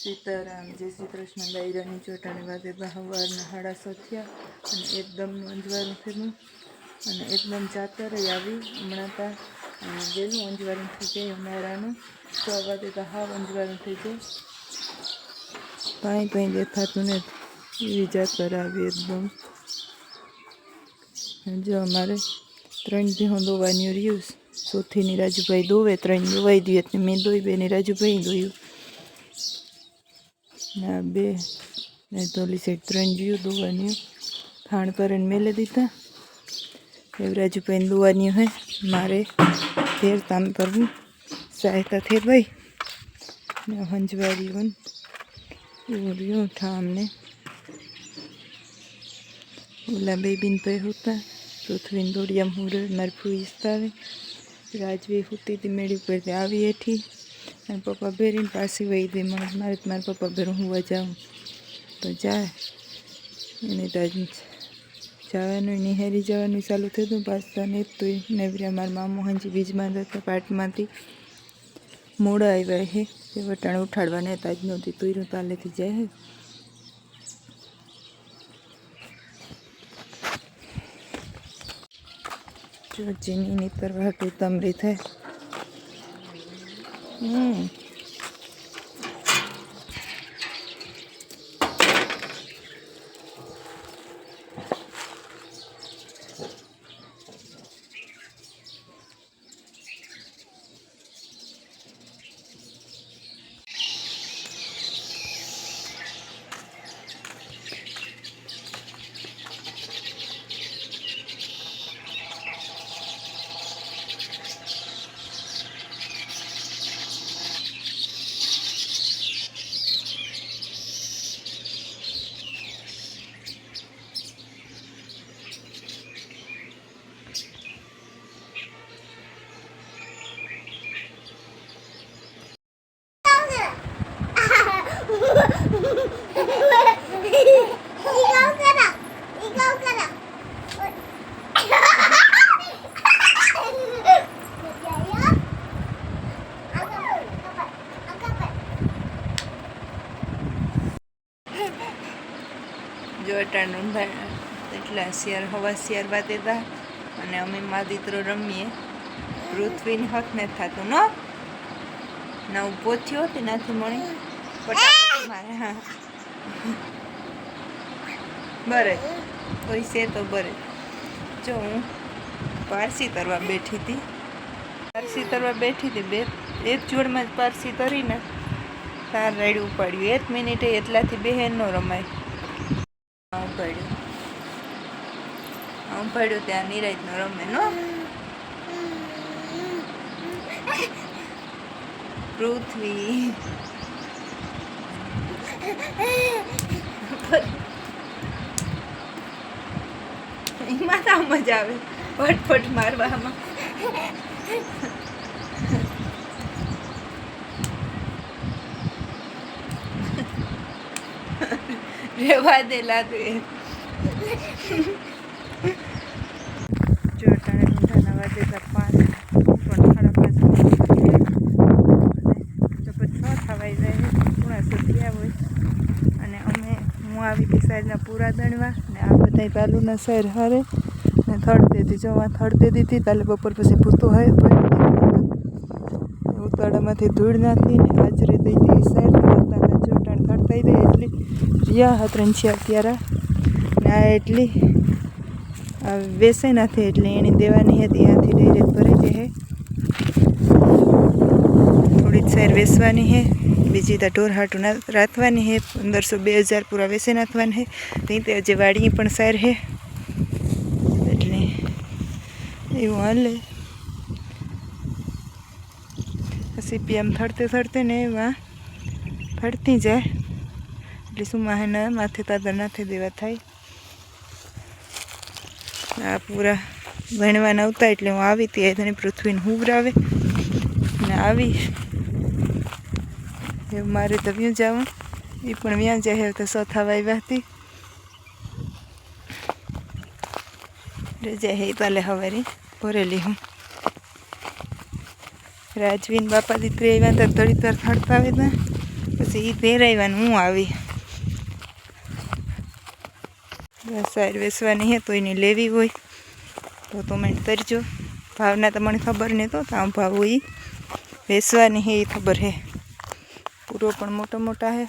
સીતારામ, જય શ્રી કૃષ્ણ દાયરાની ચોટાણી વાગે હવારના હાડા સો અને એકદમ અંજવાળું થયું અને એકદમ ચાતર આવી, હમણાં તા વહેલું અંજવાળું થઈ જાય અમારાનું. તો વાગે તો હાવ અંજવાળું થઈ જાય. કાંઈ કંઈ દેખાતું નથી એવી ચાતર આવી એકદમ. જો અમારે ત્રણ ભીહો દોવાની રહ્યું. સોથીની રાજુભાઈ દોવે, ત્રણ દોવાઈ દઈએ એટલે મેં દોઈ બેની રાજુભાઈ દોયું. ના બે, ને તોલી સેટ ત્રણ જોયું દોવાની. ખાણ કરીને મેલે દીધા એવરાજુભાઈ દોવાની હોય, મારે ફેર કામ કરવું. સહાયતા થઈ ભાઈ ને હંજવારી વન એવું રહ્યું ઠામને ઓલા બેબીન પે હોતા, પૃથ્વીને દોડિયા હું મારી ફૂઈ આવે રાજવી હોતી હતી મેળી પરથી આવી હેઠી. અને પપ્પા ભેરીને પાછી વહી દે. મને મારે મારા પપ્પા ભેરું હું જાઉં. તો જાય. એને તો આજ જવાનું નિહારી જવાનું ચાલુ થયું હતું પાછા ને તો નેવરિયા મારા મામો હંજી બીજમાં હતા પાટમાંથી. મોડા આવ્યા હે. તે વટાણ ઉઠાડવાને હતા જ નહોતી તુર્યું તાલેથી જાય હે. જો જીની નીતર વાટું તમરી થાય. 嗯。Ikaw ka na! Ikaw ka na! જો અટાણ ઊંધા એટલા શિયાર હવા શિયાર બાદ હતા અને અમે માદિત્રો રમીએ. પૃથ્વીને હક ને થતું ન? ના ઊભો થયો તેનાથી મળી. ફટાફટ મારે બરે. પૈસે તો બરે. જો હું પારસી તરવા બેઠી હતી. પારસી તરવા બેઠી હતી બે, એક જોડમાં જ પારસી તરીને તાર રાયડું ઉપાડ્યું. એક મિનિટે એટલાથી બેહેન ન રમાય. ઉપાડ્યું. પડ્યું આવું પડ્યું ત્યાં નિરાજનો રમે, નો? પૃથ્વી. એમાં તો મજા આવે. ફટફટ મારવામાં. રેવા દે લાગે જો અટાણે ઊંધાના વાગે પાંચ પણ સાડા પાંચ તો પછી છ થવાઈ જાય અને અમે હું આવી હતી સાઈડના પૂરા દણવા ને આ બધા પાલુના શહેર હારે. ને થડ દેતી જો આ થડતે દીધી તાલે બપોર પછી ભૂતો હોય ઉતાળામાંથી ધૂળ નાખી ને હાજરી દઈ હતી સાઈડ કરતા હતા જોટાણ થડતાઈ દે એટલી રિયા હા ત્રણ અત્યારે. ત્યારે ને આ એટલી વેસે નથી એટલે એની દેવાની હતી ત્યાંથી ડાયરેક્ટ ભરે દે થોડી જ શહેર વેસવાની હે. બીજી તો ઢોર હાટું રાખવાની હે, પંદરસો બે હજાર પૂરા વેસે નાખવાની હે. ત્યાં તે હજી વાડી પણ સાર હે. એટલે એવું હાલે. સીપીએમ થડતે થડતે ને એમાં ફરતી જાય. એટલે શું માહેના માથે તાદર નાથે દેવા થાય. આ પૂરા ભણવાના આવતા એટલે હું આવી હતી એને પૃથ્વીને હુવરાવે ને આવી મારે તો વ્યું જવું. એ પણ વ્યાં જાય તો સો થવા આવ્યા હતી. રજા હે પાલે હવારી. ભરેલી હું. રાજવીન બાપા દીકરી આવ્યા હતા તળી તર ફરતા આવ્યા પછી એ પહેરાવ્યાનું હું આવી. સાર વેસવાની હે તો એને લેવી હોય. તો તમે કરજો ભાવના તમને ખબર નહીં તો કામ ભાવ હોય ઈ. વેચવાની હે એ ખબર હે. પૂરો પણ મોટા મોટા હે.